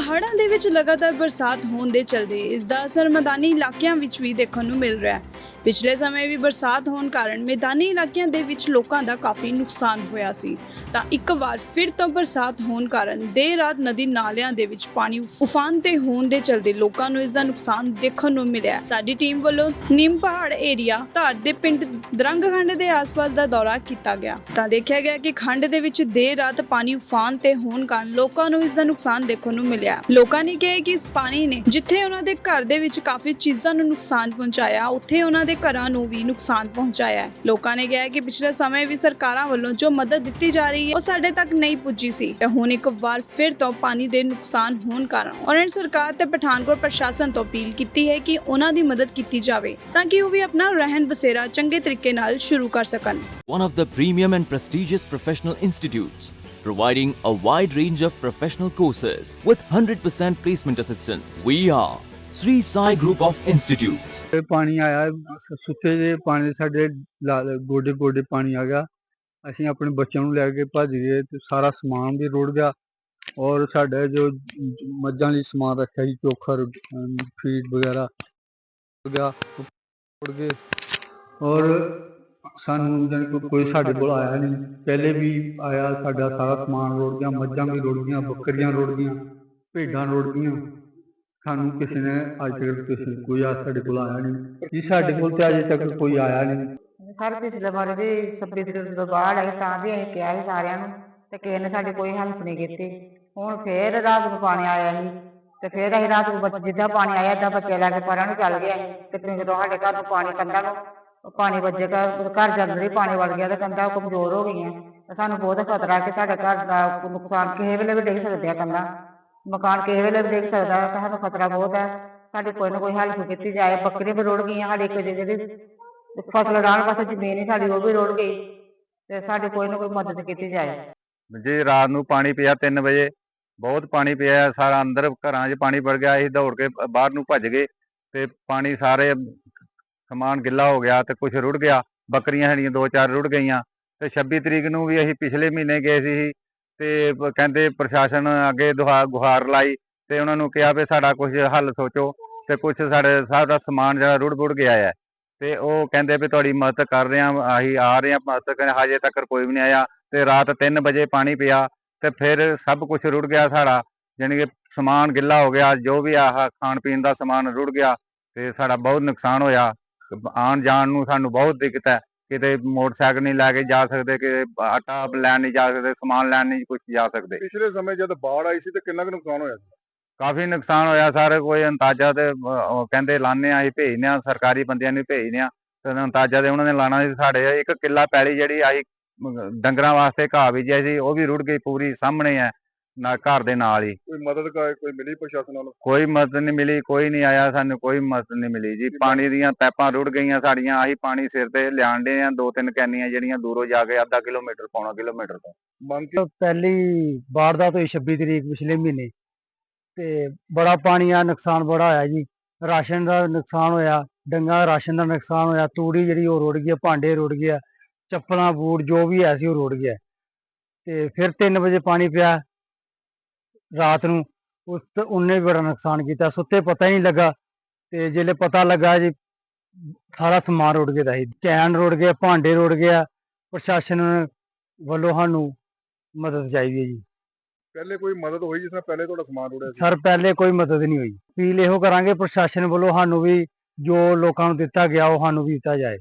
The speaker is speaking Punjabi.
ਪਹਾੜਾਂ ਦੇ ਵਿੱਚ ਲਗਾਤਾਰ ਬਰਸਾਤ ਹੋਣ ਦੇ ਚਲਦੇ ਇਸ ਦਾ ਅਸਰ ਮੈਦਾਨੀ ਇਲਾਕਿਆਂ ਵਿੱਚ ਵੀ ਦੇਖਣ ਨੂੰ ਮਿਲ ਰਿਹਾ ਹੈ। ਪਿਛਲੇ ਸਮੇਂ ਵੀ ਬਰਸਾਤ ਹੋਣ ਕਾਰਨ ਮੈਦਾਨੀ ਇਲਾਕਿਆਂ ਦੇ ਵਿੱਚ ਲੋਕਾਂ ਦਾ ਕਾਫੀ ਨੁਕਸਾਨ ਹੋਇਆ ਸੀ। ਤਾਂ ਇੱਕ ਵਾਰ ਫਿਰ ਤੋਂ ਬਰਸਾਤ ਹੋਣ ਕਾਰਨ ਦੇਰ ਰਾਤ ਨਦੀ ਨਾਲਿਆਂ ਦੇ ਵਿੱਚ ਪਾਣੀ ਉਫਾਨ ਤੇ ਹੋਣ ਦੇ ਚਲਦੇ ਲੋਕਾਂ ਨੂੰ ਇਸ ਦਾ ਨੁਕਸਾਨ ਦੇਖਣ ਨੂੰ ਮਿਲਿਆ। ਸਾਡੀ ਟੀਮ ਵੱਲੋਂ ਨੀਮ ਪਹਾੜ ਏਰੀਆ ਧਾਰ ਦੇ ਪਿੰਡ ਦਰੰਗਖੰਡ ਦੇ ਆਸ-ਪਾਸ ਦਾ ਦੌਰਾ ਕੀਤਾ ਗਿਆ। ਤਾਂ ਦੇਖਿਆ ਗਿਆ ਕਿ ਖੰਡ ਦੇ ਵਿੱਚ ਦੇਰ ਰਾਤ ਪਾਣੀ ਉਫਾਨ ਤੇ ਹੋਣ ਕਾਰਨ ਲੋਕਾਂ ਨੂੰ ਇਸ ਦਾ ਨੁਕਸਾਨ ਦੇਖਣ ਨੂੰ ਮਿਲਿਆ। ਲੋਕਾਂ ਨੇ ਕਿਹਾ ਕਿ ਇਸ ਪਾਣੀ ਨੇ ਜਿੱਥੇ ਉਹਨਾਂ ਦੇ ਘਰ ਦੇ ਵਿੱਚ ਕਾਫੀ ਚੀਜ਼ਾਂ ਨੂੰ ਨੁਕਸਾਨ ਪਹੁੰਚਾਇਆ, ਉੱਥੇ ਉਹਨਾਂ ਦੇ ਘਰਾਂ ਨੂੰ ਵੀ ਨੁਕਸਾਨ ਪਹੁੰਚਾਇਆ ਹੈ। ਲੋਕਾਂ ਨੇ ਕਿਹਾ ਕਿ ਪਿਛਲੇ ਸਮੇਂ ਵੀ ਸਰਕਾਰਾਂ ਵੱਲੋਂ ਜੋ ਮਦਦ ਦਿੱਤੀ ਜਾ ਰਹੀ ਹੈ ਉਹ ਸਾਡੇ ਤੱਕ ਨਹੀਂ ਪੁੱਜੀ ਸੀ। ਤੇ ਹੁਣ ਇੱਕ ਵਾਰ ਫਿਰ ਤੋਂ ਪਾਣੀ ਦੇ ਨੁਕਸਾਨ ਹੋਣ ਕਾਰਨ ਉਹਨਾਂ ਨੇ ਸਰਕਾਰ ਤੇ ਪਠਾਨਕੋਟ ਪ੍ਰਸ਼ਾਸਨ ਤੋਂ ਅਪੀਲ ਕੀਤੀ ਹੈ ਕਿ ਉਹਨਾਂ ਦੀ ਮਦਦ ਕੀਤੀ ਜਾਵੇ ਤਾਂ ਕਿ ਉਹ ਵੀ ਆਪਣਾ ਰਹਿਣ ਬਸੇਰਾ ਚੰਗੇ ਤਰੀਕੇ ਨਾਲ ਸ਼ੁਰੂ ਕਰ ਸਕਣ। One of the premium and prestigious professional institutes, providing a wide range of professional courses with 100% placement assistance. We are Sri Sai Group of Institutes. ਇਹ ਪਾਣੀ ਆਇਆ ਸ- ਜੇ ਪਾਣੀ ਦੇ ਸਾਡੇ ਗੋਡੇ ਗੋਡੇ ਪਾਣੀ ਆ ਗਿਆ। ਅਸੀਂ ਆਪਣੇ ਬੱਚਿਆਂ ਨੂੰ ਲੈ ਕੇ ਭੱਜ ਗਏ ਤੇ ਸਾਰਾ ਸਮਾਨ ਵੀ ਰੁੜ ਗਿਆ। ਔਰ ਸਾਡਾ ਜੋ ਮੱਝਾਂ ਲਈ ਸਮਾਨ ਰੱਖਿਆ ਸੀ, ਚੋਖਰ ਫੀਡ ਵਗੈਰਾ ਰੁੜ ਗਿਆ, ਰੁੜ ਗਏ। ਔਰ ਸਾਨੂੰ ਜਾਣੀ ਕੋਈ ਸਾਡੇ ਕੋਲ ਆਇਆ ਨਹੀਂ। ਪਹਿਲੇ ਵੀ ਆਇਆ, ਸਾਡਾ ਸਾਰਾ ਸਮਾਨ ਰੁੜ ਗਿਆ, ਮੱਝਾਂ ਵੀ ਰੁੜ ਗਈਆਂ, ਬੱਕਰੀਆਂ ਰੁੜ ਗਈਆਂ, ਭੇਡਾਂ ਰੁੜ ਗਈਆਂ। ਸਾਨੂੰ ਕਿਸੇ ਨੇ ਅੱਜ ਤੱਕ ਕਿਸੇ ਕੋਈ ਆ ਸਾਡੇ ਕੋਲ ਆਇਆ ਨਹੀਂ ਜੀ ਸਾਡੇ ਕੋਲ ਤੇ ਅਜੇ ਤੱਕ ਕੋਈ ਆਇਆ ਨਹੀਂ। ਸਰ ਪਿਛਲੇ ਵਾਰ ਵੀ 26 ਤਰੀਕ ਤੋਂ ਬਾਅਦ ਤਾਂ ਵੀ ਅਸੀਂ ਕਿਹਾ ਸੀ ਸਾਰਿਆਂ ਨੂੰ ਤੇ ਕਿਸੇ ਨੇ ਸਾਡੀ ਕੋਈ ਹੈਲਪ ਨਹੀਂ ਕੀਤੀ। ਹੁਣ ਫੇਰ ਰਾਤ ਨੂੰ ਪਾਣੀ ਆਇਆ ਸੀ ਤੇ ਫੇਰ ਅਸੀਂ ਰਾਤ ਨੂੰ ਜਿੱਦਾਂ ਪਾਣੀ ਆਇਆ ਏਦਾਂ ਬੱਚੇ ਲੈ ਕੇ ਪਰਾਂ ਨੂੰ ਚੱਲ ਗਏ ਤੇ ਜਦੋਂ ਸਾਡੇ ਘਰ ਨੂੰ ਪਾਣੀ ਕੰਧਾਂ ਨੂੰ ਪਾਣੀ ਵੱਜੇਗਾ ਘਰ ਦੇ ਅੰਦਰ ਹੀ ਪਾਣੀ ਵੜ ਗਿਆ ਤੇ ਕੰਧਾਂ ਕਮਜ਼ੋਰ ਹੋ ਗਈਆਂ। ਤੇ ਸਾਨੂੰ ਬਹੁਤ ਖਤਰਾ ਕਿ ਸਾਡੇ ਘਰ ਦਾ ਨੁਕਸਾਨ ਕਿਸੇ ਵੇਲੇ ਵੀ ਡਿੱਗ ਸਕਦੇ ਆ ਕੰਧਾਂ। ਮਕਾਨ ਕਿਸੇ ਵੇਲੇ ਵੀ ਡਿੱਗ ਸਕਦਾ ਹੈ ਤਾਂ ਸਾਨੂੰ ਖਤਰਾ ਬਹੁਤ ਹੈ। ਸਾਡੀ ਕੋਈ ਨਾ ਕੋਈ ਹੈਲਪ ਕੀਤੀ ਜਾਏ ਬੱਕਰੀ ਵੀ ਰੁੜ ਗਈਆਂ ਸਾਡੀ ਇੱਕ ਜਿਹੜੀ ਫਸਲ ਡਾਣ ਪਾਸੇ ਜ਼ਮੀਨ ਹੀ ਸਾਡੀ, ਉਹ ਵੀ ਰੁੜ ਗਈ। ਤੇ ਸਾਡੀ ਕੋਈ ਨਾ ਕੋਈ ਮਦਦ ਕੀਤੀ ਜਾਏ। ਜੀ ਰਾਤ ਨੂੰ ਪਾਣੀ ਪਿਆ 3 ਵਜੇ, ਬਹੁਤ ਪਾਣੀ ਪਿਆ, ਸਾਰਾ ਅੰਦਰ ਘਰਾਂ 'ਚ ਪਾਣੀ ਵੜ ਗਿਆ, ਅਸੀਂ ਦੌੜ ਕੇ ਬਾਹਰ ਨੂੰ ਭੱਜ ਗਏ। ਤੇ ਪਾਣੀ ਸਾਰੇ ਸਮਾਨ ਗਿੱਲਾ ਹੋ ਗਿਆ ਤੇ ਕੁਝ ਰੁੜ ਗਿਆ। ਬੱਕਰੀਆਂ ਸਾਡੀਆਂ ਦੋ ਚਾਰ ਰੁੜ ਗਈਆਂ। ਤੇ 26 ਤਰੀਕ ਨੂੰ ਵੀ ਅਸੀਂ ਪਿਛਲੇ ਮਹੀਨੇ ਗਏ ਸੀ ਤੇ ਕਹਿੰਦੇ ਪ੍ਰਸ਼ਾਸਨ ਅੱਗੇ ਦੁਹਾ ਗੁਹਾਰ ਲਾਈ ਤੇ ਉਹਨਾਂ ਨੂੰ ਕਿਹਾ ਵੀ ਸਾਡਾ ਕੁਝ ਹੱਲ ਸੋਚੋ ਤੇ ਕੁਝ ਸਾਡੇ ਸਾਡਾ ਸਮਾਨ ਜਿਹੜਾ ਰੁੜ ਬੁੜ ਗਿਆ ਹੈ। ਤੇ ਉਹ ਕਹਿੰਦੇ ਵੀ ਤੁਹਾਡੀ ਮਦਦ ਕਰ ਰਹੇ ਹਾਂ, ਅਸੀਂ ਆ ਰਹੇ ਹਾਂ ਮਦਦ ਕਰਨ, ਹਜੇ ਤੱਕ ਕੋਈ ਵੀ ਨਹੀਂ ਆਇਆ ਤੇ ਰਾਤ 3 ਵਜੇ ਪਾਣੀ ਪਿਆ ਤੇ ਫਿਰ ਸਭ ਕੁਝ ਰੁੜ ਗਿਆ ਸਾਡਾ ਯਾਨੀ ਕਿ ਸਮਾਨ ਗਿੱਲਾ ਹੋ ਗਿਆ, ਜੋ ਵੀ ਆਹ ਖਾਣ ਪੀਣ ਦਾ ਸਮਾਨ ਰੁੜ ਗਿਆ ਤੇ ਸਾਡਾ ਬਹੁਤ ਨੁਕਸਾਨ ਹੋਇਆ। ਆਉਣ ਜਾਣ ਨੂੰ ਸਾਨੂੰ ਬਹੁਤ ਦਿੱਕਤ ਹੈ। ਕਿਤੇ ਮੋਟਰਸਾਈਕਲ ਨਹੀਂ ਲੈ ਕੇ ਜਾ ਸਕਦੇ ਕਿ ਆਟਾ ਲੈਣ ਨਹੀਂ ਜਾ ਸਕਦੇ ਸਮਾਨ ਲੈਣ ਨਹੀਂ ਕੁਝ ਜਾ ਸਕਦੇ। ਪਿਛਲੇ ਸਮੇਂ ਜਦ ਬਾੜ ਆਈ ਸੀ ਤੇ ਕਿੰਨਾ ਕੁ ਨੁਕਸਾਨ ਹੋਇਆ ਸੀ? ਕਾਫੀ ਨੁਕਸਾਨ ਹੋਇਆ ਸਰ ਕੋਈ ਅੰਦਾਜ਼ਾ ਤੇ ਕਹਿੰਦੇ ਲਾਣੇ ਆ ਅਸੀਂ ਭੇਜਨੇ ਆ ਸਰਕਾਰੀ ਬੰਦਿਆਂ ਨੂੰ ਭੇਜਨੇ ਆ। ਤੇ ਅੰਦਾਜ਼ਾ ਤੇ ਉਹਨਾਂ ਨੇ ਲਾਣਾ ਸੀ ਸਾਡੇ ਇੱਕ ਕਿੱਲਾ ਪੈਲੀ ਜਿਹੜੀ ਆਈ ਡੰਗਰਾਂ ਵਾਸਤੇ ਘਾਹ ਬੀਜਿਆ ਸੀ ਉਹ ਵੀ ਰੁੜ ਗਈ ਪੂਰੀ ਸਾਹਮਣੇ ਹੈ ਨਾ ਘਰ ਦੇ ਨਾਲ ਹੀ। ਕੋਈ ਮਦਦ ਕਾ ਕੋਈ ਮਿਲੀ ਪ੍ਰਸ਼ਾਸਨ ਵੱਲੋਂ? ਕੋਈ ਮਦਦ ਨਹੀਂ ਮਿਲੀ ਕੋਈ ਨਹੀਂ ਆਇਆ ਸਾਨੂੰ ਕੋਈ ਮਦਦ ਨਹੀਂ ਮਿਲੀ ਜੀ। ਪਾਣੀ ਦੀਆਂ ਪੈਪਾਂ ਰੁੜ ਗਈਆਂ ਸਾਡੀਆਂ ਆਹੀ ਪਾਣੀ ਸਿਰ ਤੇ ਲਿਆਣ ਦੇ ਆ। ਦੋ ਤਿੰਨ ਕੈਨੀਆਂ ਜਿਹੜੀਆਂ ਦੂਰੋਂ ਜਾ ਕੇ ਅੱਧਾ ਕਿਲੋਮੀਟਰ ਪੌਣਾ ਕਿਲੋਮੀਟਰ ਤੋਂ। ਮੰਗ ਕੀ ਪਹਿਲੀ ਵਾਰਦਾਤ ਹੋਈ 26 ਤਰੀਕ ਪਿਛਲੇ ਮਹੀਨੇ। ਤੇ ਬੜਾ ਪਾਣੀ ਆ ਨੁਕਸਾਨ ਬੜਾ ਹੋਇਆ ਜੀ। ਰਾਸ਼ਨ ਦਾ ਨੁਕਸਾਨ ਹੋਇਆ ਡੰਗਾ ਦਾ ਰਾਸ਼ਨ ਦਾ ਨੁਕਸਾਨ ਹੋਇਆ ਤੂੜੀ ਜਿਹੜੀ ਉਹ ਰੁੜ ਗਈ ਆ, ਭਾਂਡੇ ਰੁੜ ਗਿਆ ਚੱਪਲਾਂ ਬੂਟ ਜੋ ਵੀ ਹੈ ਸੀ ਉਹ ਰੁੜ ਗਿਆ। ਤੇ ਫਿਰ 3 ਵਜੇ ਪਾਣੀ ਪਿਆ ਰਾਤ ਨੂੰ ਉਸ ਉਹਨੇ ਵੀ ਬੜਾ ਨੁਕਸਾਨ ਕੀਤਾ ਸੁੱਤੇ ਪਤਾ ਹੀ ਨਹੀਂ ਲੱਗਾ ਤੇ ਜਿਹੜੇ ਪਤਾ ਲੱਗਾ ਜੀ ਸਾਰਾ ਸਮਾਨ ਰੁੜ ਗਿਆ ਦਾ ਸੀ ਚੈਨ ਰੁੜ ਗਿਆ ਭਾਂਡੇ ਰੁੜ ਗਿਆ ਪ੍ਰਸ਼ਾਸਨ ਵੱਲੋਂ ਸਾਨੂੰ ਮਦਦ ਚਾਹੀਦੀ ਹੈ ਜੀ। ਪਹਿਲੇ ਕੋਈ ਮਦਦ ਹੋਈ ਜਿਸ ਨਾਲ ਪਹਿਲੇ ਤੁਹਾਡਾ ਸਮਾਨ ਰੁੜਿਆ ਸੀ? ਸਰ ਪਹਿਲੇ ਕੋਈ ਮਦਦ ਨਹੀਂ ਹੋਈ। ਅਪੀਲ ਇਹੋ ਕਰਾਂਗੇ ਪ੍ਰਸ਼ਾਸਨ ਵੱਲੋਂ ਸਾਨੂੰ ਵੀ ਜੋ ਲੋਕਾਂ ਨੂੰ ਦਿੱਤਾ ਗਿਆ ਉਹ ਸਾਨੂੰ ਵੀ ਦਿੱਤਾ ਜਾਏ।